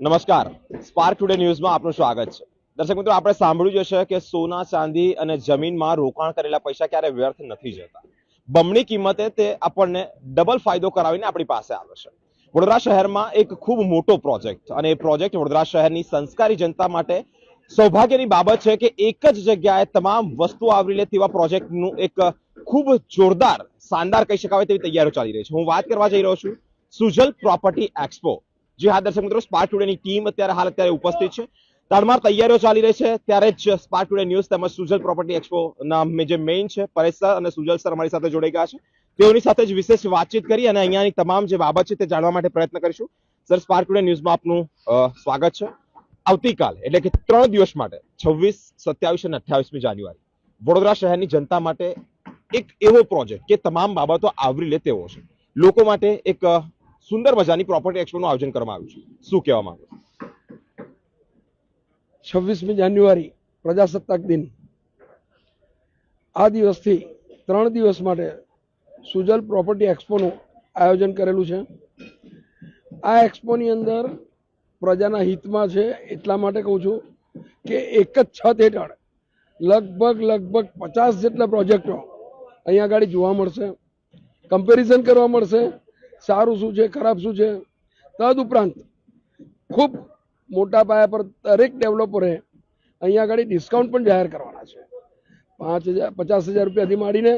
નમસ્કાર. Spark today ન્યૂઝમાં આપનું સ્વાગત છે. દર્શક મિત્રો, આપણે સાંભળ્યું જ કે સોના, ચાંદી અને જમીનમાં રોકાણ કરેલા પૈસા ક્યારે વ્યર્થ નથી જતા. બમણી કિંમતે તે આપણને ડબલ ફાયદો કરાવીને આપણી પાસે આવે છે. વડોદરા શહેરમાં એક ખૂબ મોટો પ્રોજેક્ટ અને એ પ્રોજેક્ટ વડોદરા શહેરની સંસ્કારી જનતા માટે સૌભાગ્યની બાબત છે કે એક જ જગ્યાએ તમામ વસ્તુ આવરી લે તેવા પ્રોજેક્ટનું એક ખૂબ જોરદાર, શાનદાર કહી શકાય તેવી તૈયારીઓ ચાલી રહી છે. હું વાત કરવા જઈ રહ્યો છું સુજલ પ્રોપર્ટી એક્સપો જે હા દર્શક મિત્રો સ્પાર્ક ટુડેની ટીમ અત્યારે હાલ અત્યારે ઉપસ્થિત છે. તડમાર તૈયારીઓ ચાલી રહી છે. ત્યારે જ સ્પાર્ટ ટુડે ન્યૂઝ તેમજ સુજલ પ્રોપર્ટી એક્સપો ના જે મેઇન છે પરેશ સર અને સુજલ સર અમારી સાથે જોડાઈ ગયા છે. તેઓની સાથે જ વિશેષ વાતચીત કરી અને અહીંયાની તમામ જે બાબત છે તે જાણવા માટે પ્રયત્ન કરીશું. સર સ્પાર્ક ટુડે ન્યૂઝમાં આપનું સ્વાગત છે. આવતીકાલ, એટલે કે ત્રણ દિવસ માટે, છવ્વીસ, સત્યાવીસ અને અઠ્યાવીસમી જાન્યુઆરી, વડોદરા શહેરની જનતા માટે એક એવો પ્રોજેક્ટ કે તમામ બાબતો આવરી લે તેવો છે. લોકો માટે એક સુંદર મજાની પ્રોપર્ટી એક્સપોનું આયોજન કરવામાં આવ્યું છે. શું કહેવા માંગો છવ્વીસમી જાન્યુઆરી, પ્રજાસત્તાક દિન. આ દિવસથી ત્રણ દિવસ માટે સુજલ પ્રોપર્ટી એક્સપોનું આયોજન કરેલું છે. આ એક્સપોની અંદર પ્રજાના હિતમાં છે એટલા માટે કહું છું કે એક જ છત હેઠળ લગભગ લગભગ પચાસ જેટલા પ્રોજેક્ટો અહીંયા આગળ જોવા મળશે. કમ્પેરિઝન કરવા મળશે. સારું શું છે, ખરાબ શું છે? તદ ઉપરાંત ખૂબ મોટા પાયા પર દરેક ડેવલપરે અહીંયા આગળ ડિસ્કાઉન્ટ પણ જાહેર કરવાના છે. પાંચ હજાર, પચાસ હજાર રૂપિયાથી માંડીને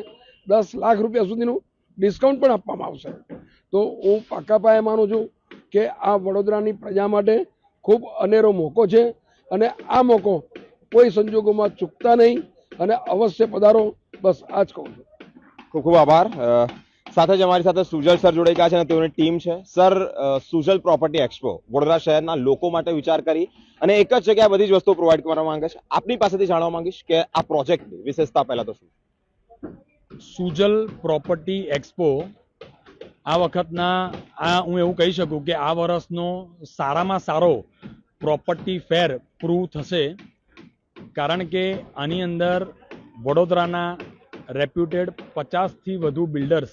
દસ લાખ રૂપિયા સુધીનું ડિસ્કાઉન્ટ પણ આપવામાં આવશે. તો હું પાકા પાયે માનું છું કે આ વડોદરાની પ્રજા માટે ખૂબ અનેરો મોકો છે અને આ મોકો કોઈ સંજોગોમાં ચૂકતા નહીં અને અવશ્ય પધારો. બસ આ જ કહું છું. ખૂબ ખૂબ આભાર. સાથે જ અમારી સાથે સુજલ સર જોડાઈ ગયા છે અને તેઓની ટીમ છે. Sir Sujal property expo, Vadodara શહેરના લોકો માટે વિચાર કરી અને એક જ જગ્યાએ બધી જ વસ્તુ પ્રોવાઈડ કરવા માંગે છે. આપની પાસેથી જાણવા માંગીશ કે આ પ્રોજેક્ટની વિશેષતા પહેલા તો શું? સુજલ પ્રોપર્ટી એક્સપો, આ વખતના, આ હું એવું કહી શકું કે આ વર્ષનો સારામાં સારો પ્રોપર્ટી ફેર પ્રૂવ થશે. કારણ કે આની અંદર વડોદરાના રેપ્યુટેડ પચાસથી વધુ બિલ્ડર્સ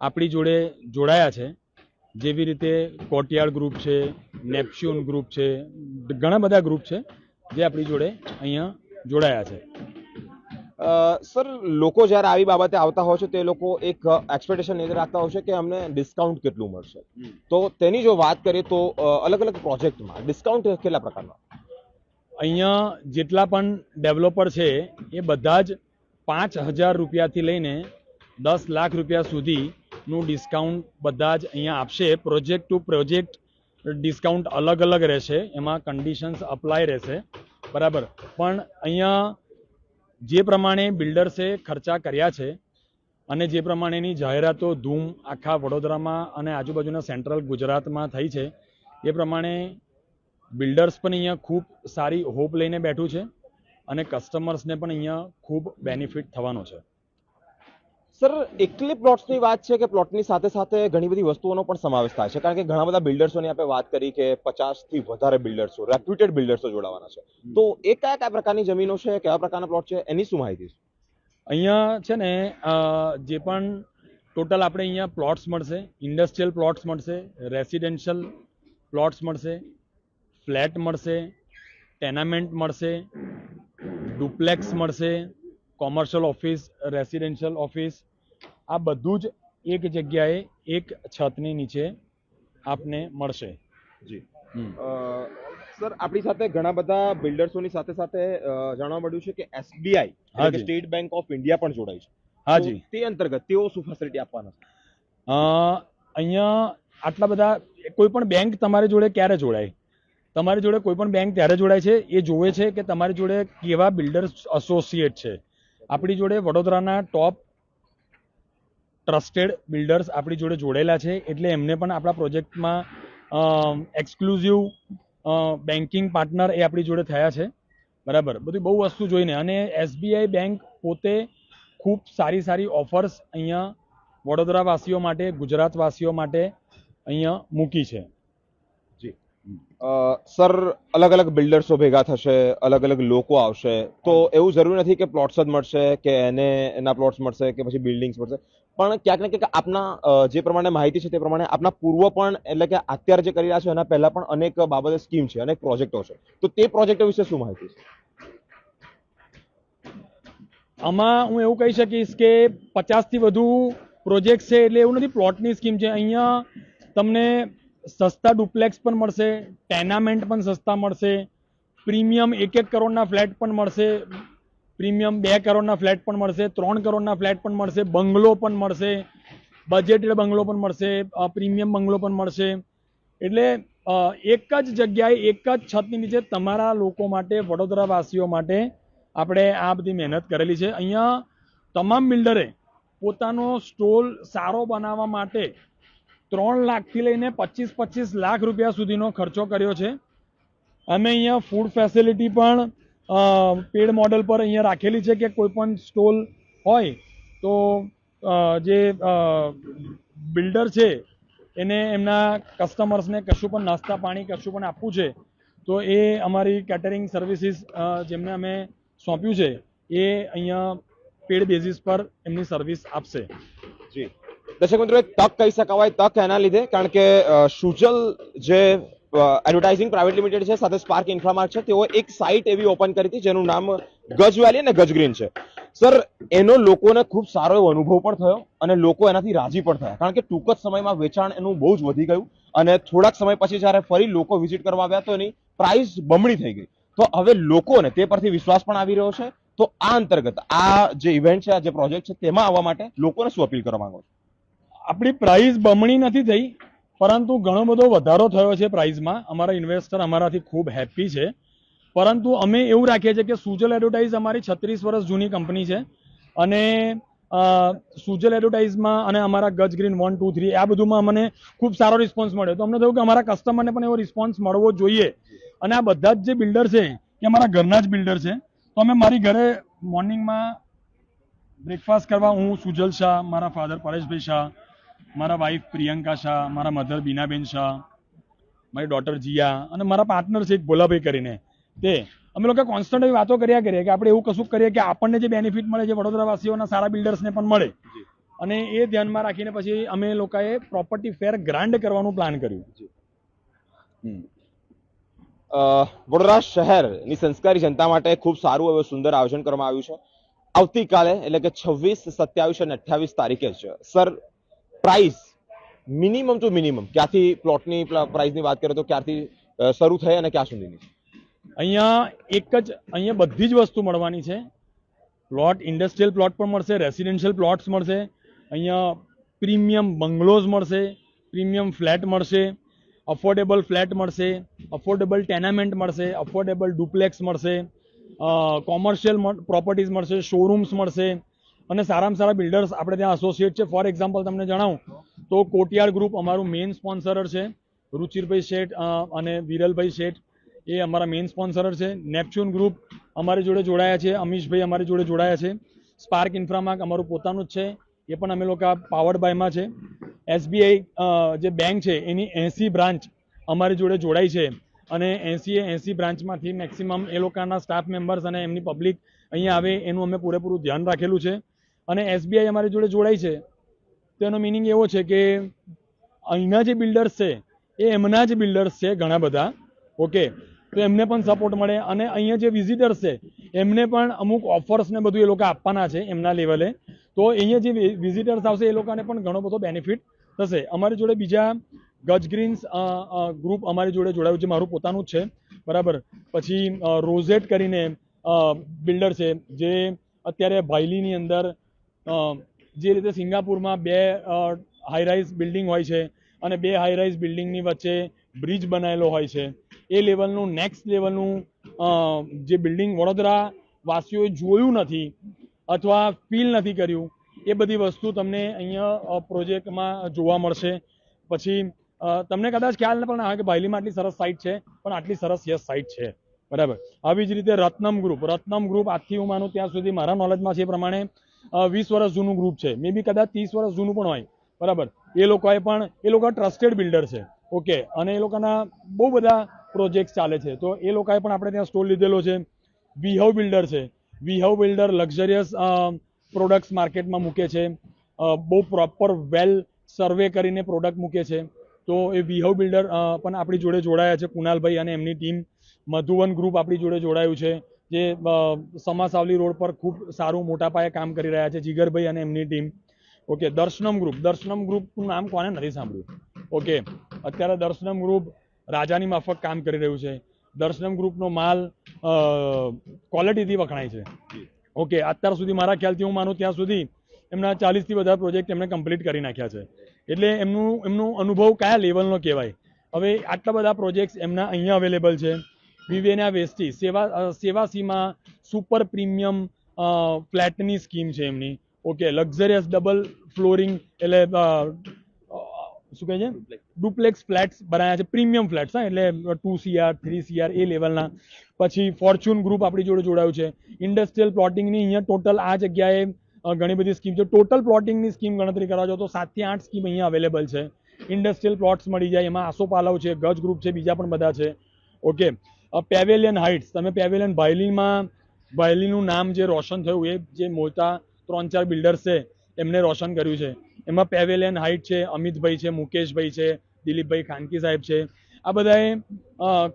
આપણી જોડે જોડાયા છે. જેવી રીતે કોટિયાળ ગ્રુપ છે નેપ્સ્યુન ગ્રુપ છે ઘણા બધા ગ્રુપ છે જે આપણી જોડે અહીંયા જોડાયા છે. સર લોકો જ્યારે આવી બાબતે આવતા હોય છે તે લોકો એક એક્સપેક્ટેશન એ રાખતા હોય છે કે અમને ડિસ્કાઉન્ટ કેટલું મળશે. તો તેની જો વાત કરીએ તો અલગ અલગ પ્રોજેક્ટમાં ડિસ્કાઉન્ટ કેટલા પ્રકારના? અહીંયા જેટલા પણ ડેવલપર છે એ બધા જ પાંચ હજાર રૂપિયાથી લઈને દસ લાખ રૂપિયા સુધીનું ડિસ્કાઉન્ટ બધા જ અહીંયા આપશે. પ્રોજેક્ટ ટુ પ્રોજેક્ટ ડિસ્કાઉન્ટ અલગ અલગ રહેશે. એમાં કન્ડિશન્સ અપ્લાય રહેશે. બરાબર? પણ અહીંયા જે પ્રમાણે બિલ્ડર્સે ખર્ચા કર્યા છે અને જે પ્રમાણેની જાહેરાતો ધૂમ આખા વડોદરામાં અને આજુબાજુના સેન્ટ્રલ ગુજરાતમાં થઈ છે, એ પ્રમાણે બિલ્ડર્સ પણ અહીંયા ખૂબ સારી હોપ લઈને બેઠું છે અને કસ્ટમર્સને પણ અહીંયા ખૂબ બેનિફિટ થવાનો છે. સર એકલી પ્લોટ્સની વાત છે કે પ્લોટની સાથે સાથે ઘણી બધી વસ્તુઓનો પણ સમાવેશ થાય છે? કારણ કે ઘણા બધા બિલ્ડર્સોની આપણે વાત કરી કે પચાસથી વધારે બિલ્ડર્સો રેપ્યુટેડ બિલ્ડર્સો જોડાવાના છે. તો એ કયા કયા પ્રકારની જમીનો છે કેવા પ્રકારના પ્લોટ છે એની શું માહિતી છે? અહીંયા છે ને જે પણ ટોટલ આપણે અહીંયા પ્લોટ્સ મળશે ઇન્ડસ્ટ્રીયલ પ્લોટ્સ મળશે રેસિડેન્શિયલ પ્લોટ્સ મળશે ફ્લેટ મળશે ટેનામેન્ટ મળશે ડુપ્લેક્સ મળશે કોમર્શિયલ ઓફિસ રેસિડેન્શિયલ ઓફિસ આ બધું જ એક જગ્યાએ એક છતની નીચે આપને મળશે. જી. સર આપણી સાથે ઘણા બધા બિલ્ડર્સોની સાથે સાથે જાણવા મળ્યું છે કે SBI. State bank of India પણ જોડાય છે. હા જી. તે અંતર્ગત તેઓ શું ફેસિલિટી આપવાના છે? અ, અહીંયા આટલા બધા કોઈ પણ બેંક તમારી જોડે ક્યારે જોડાય? તમારી જોડે કોઈ પણ બેંક ત્યારે જોડાય છે? એ જોવે છે કે તમારી જોડે કેવા બિલ્ડર્સ એસોસિએટ છે? આપણી જોડે વડોદરાના ટોપ ટ્રસ્ટેડ બિલ્ડર્સ આપણી જોડે જોડેલા છે. એટલે એમને પણ આપણા પ્રોજેક્ટમાં એક્સક્લુઝિવ બેન્કિંગ પાર્ટનર એ આપણી જોડે થયા છે. બરાબર? બધી બહુ વસ્તુ જોઈને. અને એસબીઆઈ બેંક પોતે ખૂબ સારી સારી ઓફર્સ અહીંયા વડોદરાવાસીઓ માટે, ગુજરાતવાસીઓ માટે અહીંયા મૂકી છે. સર અલગ અલગ બિલ્ડર્સો ભેગા થશે અલગ અલગ લોકો આવશે. તો એવું જરૂરી નથી કે પ્લોટ્સ જ મળશે કે એને એના પ્લોટ્સ મળશે કે પછી બિલ્ડિંગ્સ મળશે. પણ ક્યાંક ને ક્યાંક આપના જે પ્રમાણે માહિતી છે તે પ્રમાણે આપના પૂર્વ પણ એટલે કે અત્યારે જે કરી રહ્યા છો એના પહેલા પણ અનેક બાબતે સ્કીમ છે અનેક પ્રોજેક્ટો છે. તો તે પ્રોજેક્ટો વિશે શું માહિતી છે? આમાં હું એવું કહી શકીશ કે પચાસથી વધુ પ્રોજેક્ટ છે એટલે એવું નથી પ્લોટની સ્કીમ છે. અહીંયા તમને સસ્તા ડુપ્લેક્સ પણ મળશે, ટેનામેન્ટ પણ સસ્તા મળશે, પ્રીમિયમ એક એક કરોડના ફ્લેટ પણ મળશે, પ્રીમિયમ બે કરોડના ફ્લેટ પણ મળશે, ત્રણ કરોડના ફ્લેટ પણ મળશે, બંગલો પણ મળશે, બજેટેડ બંગલો પણ મળશે પ્રીમિયમ બંગલો પણ મળશે. એટલે એક જ જગ્યાએ એક જ છતની નીચે તમારા લોકો માટે, વડોદરાવાસીઓ માટે આપણે આ બધી મહેનત કરેલી છે. અહીંયા તમામ બિલ્ડરે પોતાનો સ્ટોલ સારો બનાવવા માટે ત્રણ લાખથી લઈને પચીસ પચીસ લાખ રૂપિયા સુધીનો ખર્ચો કર્યો છે. અમે અહીંયા ફૂડ ફેસિલિટી પણ પેડ મોડલ પર અહીંયા રાખેલી છે કે કોઈ પણ સ્ટોલ હોય તો જે બિલ્ડર છે એને એમના કસ્ટમર્સને કશું પણ નાસ્તા પાણી કશું પણ આપવું છે, તો એ અમારી કેટરિંગ સર્વિસીસ જેમને અમે સોંપ્યું છે એ અહીંયા પેડ બેઝિસ પર એમની સર્વિસ આપશે. જી. દર્શક મિત્રો તક કહી શકાવાય, તક એના લીધે, કારણ કે સુજલ જે એડવર્ટાઇઝિંગ પ્રાઇવેટ લિમિટેડ છે, સાથે સ્પાર્ક ઇન્ફ્રામાર્ટ છે તેઓ એક સાઇટ એવી ઓપન કરી હતી, જેનું નામ ગજ વેલી અને ગજ ગ્રીન છે. સર એનો લોકોને ખૂબ સારો એવો અનુભવ પણ થયો, અને લોકો એનાથી રાજી પણ થયા. કારણ કે ટૂંક જ સમયમાં વેચાણ એનું બહુ જ વધી ગયું, અને થોડાક સમય પછી જ્યારે ફરી લોકો વિઝિટ કરવા આવ્યા, તો એની પ્રાઇસ બમણી થઈ ગઈ. તો હવે લોકોને તે પરથી વિશ્વાસ પણ આવી રહ્યો છે. તો આ અંતર્ગત આ જે ઇવેન્ટ છે, આ જે પ્રોજેક્ટ છે, તેમાં આવવા માટે લોકોને શું અપીલ કરવા માંગો છો? આપણી પ્રાઇસ બમણી નથી થઈ, પરંતુ ઘણો બધો વધારો થયો છે પ્રાઇસમાં અમારા ઇન્વેસ્ટર અમારાથી ખૂબ હેપી છે. પરંતુ અમે એવું રાખીએ છીએ કે સુજલ એડવર્ટાઇઝ અમારી છત્રીસ વર્ષ જૂની કંપની છે. અને સુજલ એડવર્ટાઇઝમાં અને અમારા Gaj Green one two three આ બધુંમાં અમને ખૂબ સારો રિસ્પોન્સ મળ્યો. તો અમને થયું કે અમારા કસ્ટમરને પણ એવો રિસ્પોન્સ મળવો જોઈએ. અને આ બધા જ જે બિલ્ડર છે, એ અમારા ઘરના જ બિલ્ડર છે. તો અમે મારી ઘરે મોર્નિંગમાં બ્રેકફાસ્ટ કરવા, હું સુજલ શાહ, મારા ફાધર પરેશભાઈ શાહ મારા વાઈફ પ્રિયંકા શાહ મારા મધર બીનાબેન શાહ મારી ડોટર જીયા અને મારા પાર્ટનર છે એક ભોલાભાઈ કરીને. તે અમે લોકો કોન્સ્ટન્ટ એવી વાતો કર્યા કરીએ કે આપણે એવું કશું કરીએ કે આપણને જે બેનિફિટ મળે છે વડોદરાવાસીઓના સારા બિલ્ડર્સને પણ મળે. અને એ ધ્યાનમાં રાખીને પછી અમે લોકોએ પ્રોપર્ટી ફેર ગ્રાન્ડ કરવાનું પ્લાન કર્યું. અ, વડોદરા શહેરની સંસ્કારી જનતા માટે ખૂબ સારું એવું સુંદર આયોજન કરવામાં આવ્યું છે. આવતીકાલે એટલે કે છવ્વીસ સત્યાવીસ અને અઠ્યાવીસ તારીખે છે sir price minimum to minimum ક્યાંથી પ્લોટની પ્રાઇસની વાત કરીએ તો ક્યારથી શરૂ થઈ અને ક્યાં સુધીની? અહીંયા એક જ, અહીંયા બધી જ વસ્તુ મળવાની છે. પ્લોટ ઇન્ડસ્ટ્રીયલ પ્લોટ પણ મળશે રેસિડેન્શિયલ પ્લોટ્સ મળશે. અહીંયા પ્રીમિયમ બંગલોઝ મળશે પ્રીમિયમ ફ્લેટ મળશે અફોર્ડેબલ ફ્લેટ મળશે અફોર્ડેબલ ટેનામેન્ટ મળશે અફોર્ડેબલ ડુપ્લેક્સ મળશે કોમર્શિયલ પ્રોપર્ટીઝ મળશે શોરૂમ્સ મળશે અને સારામાં સારા બિલ્ડર્સ આપણે ત્યાં એસોસિએટ છે. ફોર એક્ઝામ્પલ તમને જણાવું તો કોટિયાર ગ્રુપ અમારું મેઇન સ્પોન્સર છે. રુચિરભાઈ શેઠ અને વિરલભાઈ શેઠ એ અમારા મેઇન સ્પોન્સર છે. નેપચ્યુન ગ્રુપ અમારી જોડે જોડાયા છે. અમીશભાઈ અમારી જોડે જોડાયા છે. સ્પાર્ક ઇન્ફ્રામાર્ક અમારું પોતાનું જ છે. એ પણ અમે લોકો પાવર્ડ બાયમાં છે. એસબીઆઈ જે બેંક છે, એની એસી બ્રાન્ચ અમારી જોડે જોડાઈ છે. અને એસી એસી બ્રાન્ચમાંથી મેક્સિમમ એ લોકોના સ્ટાફ મેમ્બર્સ અને એમની પબ્લિક અહીંયા આવે એનું અમે પૂરેપૂરું ધ્યાન રાખેલું છે. અને એસબીઆઈ અમારી જોડે જોડાઈ છે. તેનો મિનિંગ એવો છે કે અહીંના જે બિલ્ડર્સ છે, એ એમના જ બિલ્ડર્સ છે ઘણા બધા. ઓકે તો એમને પણ સપોર્ટ મળે અને અહીંયા જે વિઝિટર્સ છે, એમને પણ અમુક ઓફર્સ ને બધું એ લોકો આપવાના છે એમના લેવલે તો અહીંયા જે વિઝિટર્સ આવશે એ લોકોને પણ ઘણો બધો બેનિફિટ થશે. અમારી જોડે બીજા ગજ ગ્રીન્સ ગ્રુપ અમારી જોડે જોડાયું છે. મારું પોતાનું જ છે. બરાબર? પછી રોઝેટ કરીને બિલ્ડર છે. જે અત્યારે ભાઈલીની અંદર જે રીતે સિંગાપુરમાં બે હાઈરાઇઝ બિલ્ડિંગ હોય છે અને બે હાઈરાઇઝ બિલ્ડિંગની વચ્ચે બ્રિજ બનાવેલો હોય છે. એ લેવલનું નેક્સ્ટ લેવલનું જે બિલ્ડિંગ વડોદરા વાસીઓએ જોયું નથી અથવા ફીલ નથી કર્યું, એ બધી વસ્તુ તમને અહીંયા પ્રોજેક્ટમાં જોવા મળશે. પછી તમને કદાચ ખ્યાલ પણ આવે કે ભાઈલીમાં આટલી સરસ સાઇટ છે, પણ આટલી સરસ યસ સાઇટ છે. બરાબર. આવી જ રીતે રત્નમ ગ્રુપ રત્નમ ગ્રુપ આજથી હું માનું ત્યાં સુધી મારા નોલેજમાં છે એ પ્રમાણે વીસ વર્ષ જૂનું ગ્રુપ છે. મે બી કદાચ ત્રીસ વર્ષ જૂનું પણ હોય. બરાબર. એ લોકોએ પણ, એ લોકો ટ્રસ્ટેડ બિલ્ડર છે. ઓકે અને એ લોકોના બહુ બધા પ્રોજેક્ટ ચાલે છે. તો એ લોકોએ પણ આપણે ત્યાં સ્ટોલ લીધેલો છે. વીહવ બિલ્ડર છે. વીહવ બિલ્ડર લક્ઝરિયસ પ્રોડક્ટ્સ માર્કેટમાં મૂકે છે. બહુ પ્રોપર વેલ સર્વે કરીને પ્રોડક્ટ મૂકે છે. તો એ વીહવ બિલ્ડર પણ આપણી જોડે જોડાયા છે કુનાલભાઈ અને એમની ટીમ મધુવન ગ્રુપ આપણી જોડે જોડાયું છે. જે સમાસાવલી રોડ પર ખૂબ સારું મોટા પાયે કામ કરી રહ્યા છે જીગરભાઈ અને એમની ટીમ. Okay Darshanam group. દર્શનમ ગ્રુપનું નામ કોને નથી સાંભળ્યું? ઓકે અત્યારે દર્શનમ ગ્રુપ રાજાની માફક કામ કરી રહ્યું છે. દર્શનમ ગ્રુપનો માલ ક્વોલિટીથી વખણાય છે. ઓકે અત્યાર સુધી મારા ખ્યાલથી હું માનું ત્યાં સુધી એમના ચાલીસથી વધારે પ્રોજેક્ટ એમણે કમ્પ્લીટ કરી નાખ્યા છે. એટલે એમનું એમનું અનુભવ કયા લેવલનો કહેવાય? હવે આટલા બધા પ્રોજેક્ટ્સ એમના અહીંયા અવેલેબલ છે. વિવેના વેસ્ટી સેવા સેવાસીમાં સુપર પ્રીમિયમ ફ્લેટની સ્કીમ છે એમની. ઓકે લક્ઝરિયસ ડબલ ફ્લોરિંગ એટલે શું કહે છે? ડુપ્લેક્સ ફ્લેટ્સ બનાવ્યા છે પ્રીમિયમ ફ્લેટ્સ હા એટલે ટુ સીઆર થ્રી સીઆર એ લેવલના પછી ફોર્ચ્યુન ગ્રુપ આપણી જોડે જોડાયું છે. ઇન્ડસ્ટ્રીયલ પ્લોટિંગની અહીંયા ટોટલ આ જગ્યાએ ઘણી બધી સ્કીમ છે. ટોટલ પ્લોટિંગની સ્કીમ ગણતરી કરવા જાઓ તો સાતથી આઠ સ્કીમ અહીંયા અવેલેબલ છે. ઇન્ડસ્ટ્રીયલ પ્લોટ્સ મળી જાય એમાં આસોપાલવ છે ગજ ગ્રુપ છે બીજા પણ બધા છે. ઓકે પેવેલિયન હાઇટ્સ તમે પેવેલિયન બાયલીમાં ભાયલીનું નામ જે રોશન થયું, એ જે મોટા ત્રણ ચાર બિલ્ડર્સ છે, એમને રોશન કર્યું છે. એમાં પેવેલિયન હાઇટ છે, અમિતભાઈ છે, મુકેશભાઈ છે, દિલીપભાઈ ખાનકી સાહેબ છે. આ બધાએ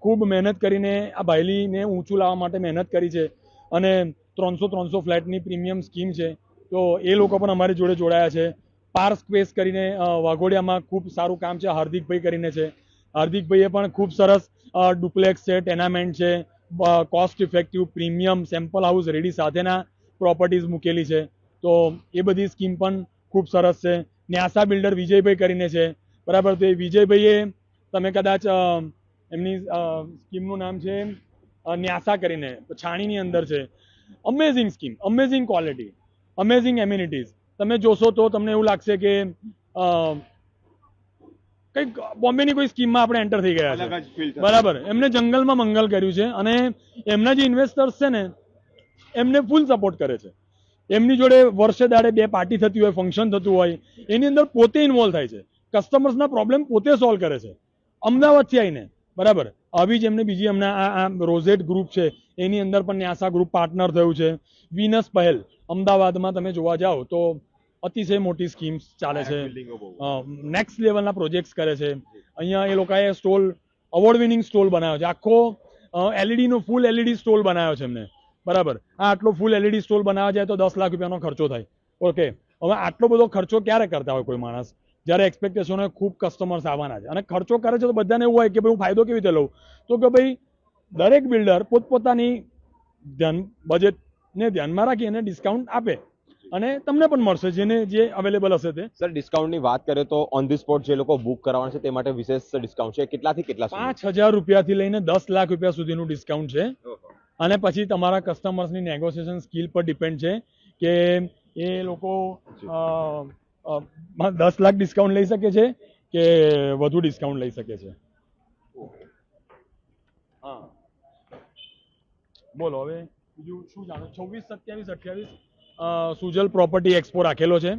ખૂબ મહેનત કરીને આ ભાયલીને ઊંચું લાવવા માટે મહેનત કરી છે. અને ત્રણસો ત્રણસો ફ્લેટની પ્રીમિયમ સ્કીમ છે. તો એ લોકો પણ અમારી જોડે જોડાયા છે. પાર્ક સ્પેસ કરીને વાઘોડિયામાં ખૂબ સારું કામ છે. હાર્દિકભાઈ કરીને છે. હાર્દિકભાઈએ પણ ખૂબ સરસ ડુપ્લેક્સ છે ટેનામેન્ટ છે cost effective premium sample house ready સાથેના પ્રોપર્ટીઝ મૂકેલી છે. તો એ બધી સ્કીમ પણ ખૂબ સરસ છે. ન્યાસા બિલ્ડર વિજયભાઈ કરીને છે. બરાબર, તો એ વિજયભાઈએ તમે કદાચ એમની સ્કીમનું નામ છે ન્યાસા કરીને છાણીની અંદર છે. Amazing scheme amazing quality amazing amenities તમે જોશો તો તમને એવું લાગશે કે કંઈક બોમ્બેની કોઈ સ્કીમમાં આપણે એન્ટર થઈ ગયા છે. બરાબર. એમને જંગલમાં મંગલ કર્યું છે અને એમના જે ઇન્વેસ્ટર્સ છે ને એમને ફૂલ સપોર્ટ કરે છે. એમની જોડે વર્ષે દાડે બે પાર્ટી થતી હોય ફંક્શન થતું હોય એની અંદર પોતે ઇન્વોલ્વ થાય છે. કસ્ટમર્સના પ્રોબ્લેમ પોતે સોલ્વ કરે છે. અમદાવાદથી આવીને. બરાબર. આવી જ એમને બીજી હમણાં આ આ રોઝેટ ગ્રુપ છે એની અંદર પણ ન્યાસા ગ્રુપ પાર્ટનર થયું છે. વિનસ પહેલ અમદાવાદમાં તમે જોવા જાઓ તો અતિશય મોટી સ્કીમ્સ ચાલે છે. નેક્સ્ટ લેવલના પ્રોજેક્ટ્સ કરે છે. અહીંયા એ લોકોએ સ્ટોલ અવોર્ડ વિનિંગ સ્ટોલ બનાવ્યો છે. આખો એલઈડીનો ફૂલ એલઈડી સ્ટોલ બનાવ્યો છે એમને. બરાબર. આ આટલો ફૂલ એલઈડી સ્ટોલ બનાવવા જાય તો દસ લાખ રૂપિયાનો ખર્ચો થાય. ઓકે હવે આટલો બધો ખર્ચો ક્યારે કરતા હોય કોઈ માણસ? જ્યારે એક્સપેક્ટેશન હોય ખૂબ કસ્ટમર્સ આવવાના છે. અને ખર્ચો કરે છે તો બધાને એવું હોય કે ભાઈ હું ફાયદો કેવી રીતે લઉં? તો કે ભાઈ દરેક બિલ્ડર પોતપોતાની ધ્યાન બજેટને ધ્યાનમાં રાખી અને ડિસ્કાઉન્ટ આપે. અને તમને પણ મળશે જેને જે અવેલેબલ હશે તે. સર ડિસ્કાઉન્ટની વાત કરીએ તો ઓન ધી સ્પોટ જે લોકો બુક કરવાના છે તે માટે વિશેષ ડિસ્કાઉન્ટ છે. કેટલાથી કેટલા? પાંચ હજાર રૂપિયાથી લઈને દસ લાખ રૂપિયા સુધીનું ડિસ્કાઉન્ટ છે. અને પછી તમારા કસ્ટમર્સની નેગોશિએશન સ્કિલ પર ડિપેન્ડ છે કે એ લોકો દસ લાખ ડિસ્કાઉન્ટ લઈ શકે છે કે વધુ ડિસ્કાઉન્ટ લઈ શકે છે? હા. બોલો હવે બીજું શું જાણો? છવ્વીસ સત્યાવીસ અઠ્યાવીસ? સુજલ પ્રોપર્ટી એક્સપો રાખેલો છે.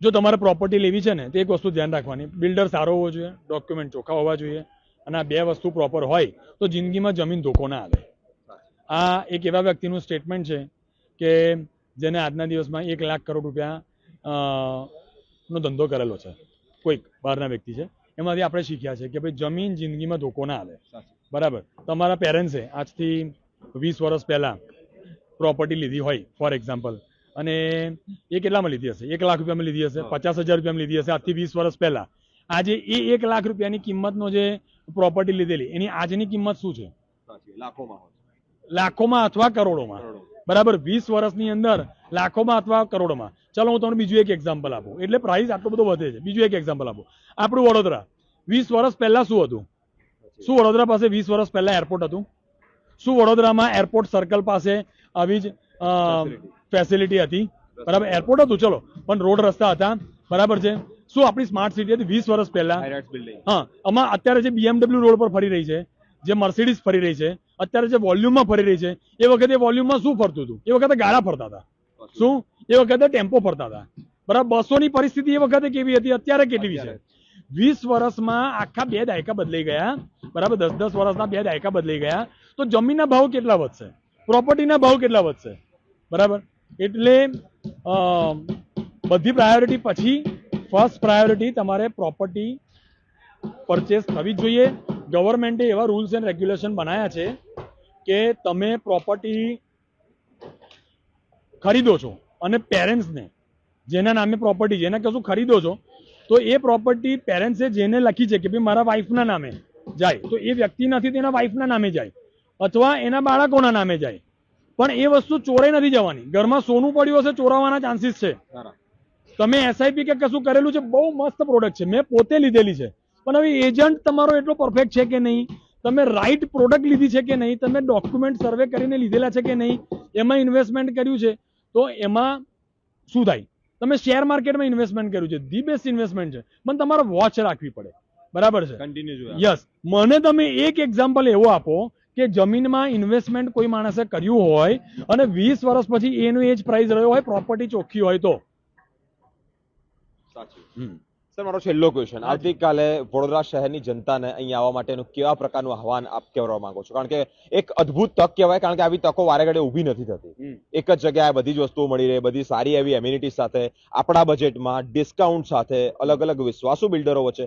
જો તમારે પ્રોપર્ટી લેવી છે ને તો એક વસ્તુ ધ્યાન રાખવાની. બિલ્ડર સારો હોવો જોઈએ ડોક્યુમેન્ટ ચોખ્ખા હોવા જોઈએ અને આ બે વસ્તુ પ્રોપર હોય તો જિંદગીમાં જમીન ધોકો ના આવે. આ એક એવા વ્યક્તિનું સ્ટેટમેન્ટ છે કે જેને આજના દિવસમાં એક લાખ કરોડ રૂપિયા નો ધંધો કરેલો છે. કોઈક બહારના વ્યક્તિ છે. એમાંથી આપણે શીખ્યા છે કે ભાઈ જમીન જિંદગીમાં ધોકો ના આવે. બરાબર. તમારા પેરેન્ટ્સે આજથી વીસ વર્ષ પહેલા પ્રોપર્ટી લીધી હોય ફોર એક્ઝામ્પલ અને એ કેટલામાં લીધી હશે? એક લાખ રૂપિયામાં લીધી હશે પચાસ હજાર રૂપિયામાં લીધી હશે આજથી વીસ વર્ષ પહેલા. આજે એ એક લાખ રૂપિયાની કિંમતનો જે પ્રોપર્ટી લીધેલી એની આજની કિંમત શું છે? લાખોમાં અથવા કરોડોમાં? બરાબર વીસ વર્ષની અંદર લાખોમાં અથવા કરોડોમાં. ચાલો હું તમને બીજું એક એક્ઝામ્પલ આપું. એટલે પ્રાઇસ આટલો બધો વધે છે. બીજું એક એક્ઝામ્પલ આપું. આપણું વડોદરા. વીસ વર્ષ પહેલા શું હતું? શું વડોદરા પાસે વીસ વર્ષ પહેલા એરપોર્ટ હતું? શું વડોદરામાં એરપોર્ટ સર્કલ પાસે આવી જ ફેસિલિટી હતી? બરાબર એરપોર્ટ હતું ચલો. પણ રોડ રસ્તા હતા. બરાબર છે? શું આપણી સ્માર્ટ સિટી હતી? વીસ વર્ષ પહેલા? હા આમાં અત્યારે જે બીએમડબલ્યુ રોડ પર ફરી રહી છે જે મર્સિડીઝ ફરી રહી છે અત્યારે જે વોલ્યુમમાં ફરી રહી છે એ વખતે વોલ્યુમમાં શું ફરતું હતું? એ વખતે ગાડા ફરતા હતા. શું? એ વખતે ટેમ્પો ફરતા હતા. બરાબર બસોની પરિસ્થિતિ એ વખતે કેવી હતી? અત્યારે કેટલી છે? વીસ વર્ષમાં આખા બે દાયકા બદલાઈ ગયા, બરાબર? દસ દસ વર્ષના બે દાયકા બદલાઈ ગયા. તો જમીનના ભાવ કેટલા વધશે? પ્રોપર્ટીના ભાવ કેટલા વધશે? બરાબર? એટલે બધી પ્રાયોરિટી પછી ફર્સ્ટ પ્રાયોરિટી તમારે પ્રોપર્ટી પરચેસ થવી જ જોઈએ. ગવર્મેન્ટે એવા રૂલ્સ એન્ડ રેગ્યુલેશન બનાવ્યા છે કે તમે પ્રોપર્ટી ખરીદો છો અને પેરેન્ટ્સને જેના નામે પ્રોપર્ટી જેને કશું ખરીદો છો તો એ પ્રોપર્ટી પેરેન્ટ્સે જેને લખી છે કે ભાઈ મારા વાઈફના નામે જાય તો એ વ્યક્તિ નથી તેના વાઈફના નામે જાય અથવા એના બાળકોના નામે જાય. પણ એ વસ્તુ ચોરાઈ નથી જવાની. ઘરમાં સોનું પડ્યું હશે ચોરાવાના ચાન્સીસ છે. તમે એસઆઈપી કે કશું કરેલું છે બહુ મસ્ત પ્રોડક્ટ છે. મેં પોતે લીધેલી છે. પણ હવે એજન્ટ તમારો એટલો પરફેક્ટ છે કે નહીં? તમે રાઈટ પ્રોડક્ટ લીધી છે કે નહીં? તમે ડોક્યુમેન્ટ સર્વે કરીને લીધેલા છે કે નહીં? એમાં ઇન્વેસ્ટમેન્ટ કર્યું છે? તો એમાં શું થાય? તમે શેર માર્કેટમાં ઇન્વેસ્ટમેન્ટ કર્યું છે. ધી બેસ્ટ ઇન્વેસ્ટમેન્ટ છે. પણ તમારે વોચ રાખવી પડે. બરાબર છે? કન્ટિન્યુ યસ મને તમે એક એક્ઝામ્પલ એવો આપો કે જમીનમાં ઇન્વેસ્ટમેન્ટ કોઈ માણસે કર્યું હોય અને વીસ વર્ષ પછી એનો એ જ પ્રાઇસ રહ્યો હોય પ્રોપર્ટી ચોખ્ખી હોય તો. સાચું. સર મારો છેલ્લો ક્વેશ્ચન આવતીકાલે વડોદરા શહેરની જનતાને અહીં આવવા માટેનું કેવા પ્રકારનું આહવાન આપ કહેવા માંગો છો? કારણ કે એક અદ્ભુત તક કહેવાય કારણ કે આવી તકો વારે ઘડે ઊભી નથી થતી. એક જ જગ્યાએ બધી જ વસ્તુઓ મળી રહે બધી સારી એવી એમ્યુનિટી સાથે આપણા બજેટમાં ડિસ્કાઉન્ટ સાથે અલગ અલગ વિશ્વાસુ બિલ્ડરો વચ્ચે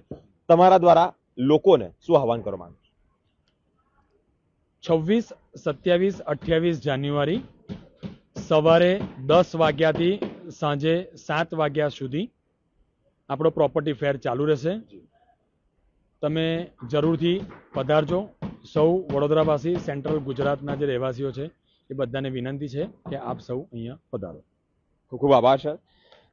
તમારા દ્વારા લોકોને શું આહવાન કરવા માંગો છવ્વીસ સત્યાવીસ અઠ્યાવીસ જાન્યુઆરી સવારે દસ વાગ્યાથી સાંજે સાત વાગ્યા સુધી આપણો પ્રોપર્ટી ફેર ચાલુ રહેશે. તમે જરૂરથી પધારજો. સૌ વડોદરાવાસી સેન્ટ્રલ ગુજરાતના જે રહેવાસીઓ છે એ બધાને વિનંતી છે કે આપ સૌ અહીંયા પધારો. ખૂબ ખૂબ આભાર સર.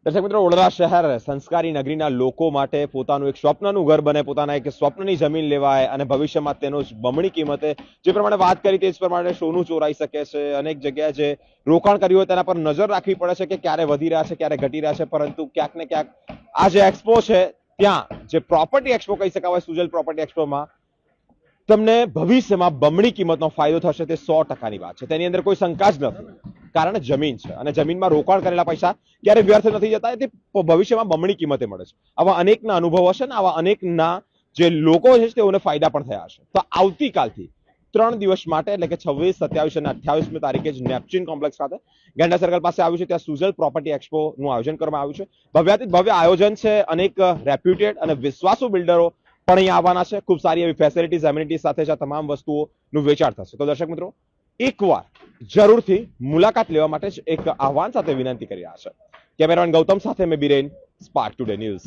દર્શક મિત્રો, વડોદરા શહેર સંસ્કારી નગરીના લોકો માટે પોતાનું એક સ્વપ્નનું ઘર બને, પોતાના એક સ્વપ્નની જમીન લેવાય અને ભવિષ્યમાં તેનો બમણી કિંમતે જે પ્રમાણે વાત કરી તે જ પ્રમાણે સોનું ચોરાઈ શકે છે. અનેક જગ્યાએ જે રોકાણ કર્યું હોય તેના પર નજર રાખવી પડે છે કે ક્યારે વધી રહ્યા છે, ક્યારે ઘટી રહ્યા છે, પરંતુ ક્યાંક ને ક્યાંક આ જે એક્સપો છે, ત્યાં જે પ્રોપર્ટી એક્સપો કહી શકાવાય સુજલ પ્રોપર્ટી એક્સપોમાં, તમને ભવિષ્યમાં બમણી કિંમતનો ફાયદો થશે તે સો ટકાની વાત છે. તેની અંદર કોઈ શંકા જ નથી. કારણ જમીન છે. અને જમીનમાં રોકાણ કરેલા પૈસા ક્યારે વ્યર્થ નથી જતા તે ભવિષ્યમાં બમણી કિંમતે મળે છે. આવા અનેકના અનુભવ હશે ને, આવા અનેકના જે લોકો છે તેઓને ફાયદા પણ થયા હશે. તો આવતીકાલથી ત્રણ દિવસ માટે, એટલે કે છવ્વીસ, સત્યાવીસ અને અઠ્યાવીસમી તારીખે જ નેપચિન કોમ્પ્લેક્સ ખાતે ગેંડા સર્કલ પાસે આવ્યું છે. ત્યાં સુઝલ પ્રોપર્ટી એક્સપો નું આયોજન કરવામાં આવ્યું છે. ભવ્યાતી ભવ્ય આયોજન છે. અનેક રેપ્યુટેડ અને વિશ્વાસુ બિલ્ડરો પણ અહીંયા આવવાના છે. ખૂબ સારી એવી ફેસિલિટીઝ એમ્યુનિટીઝ સાથે છે આ તમામ વસ્તુઓનું વેચાણ થશે. તો દર્શક મિત્રો એકવાર જરૂરથી મુલાકાત લેવા માટે જ એક આહવાન સાથે વિનંતી કરી રહ્યા છે. કેમેરામેન ગૌતમ સાથે મેં બિરેન સ્પાર્ક ટુડે ન્યૂઝ.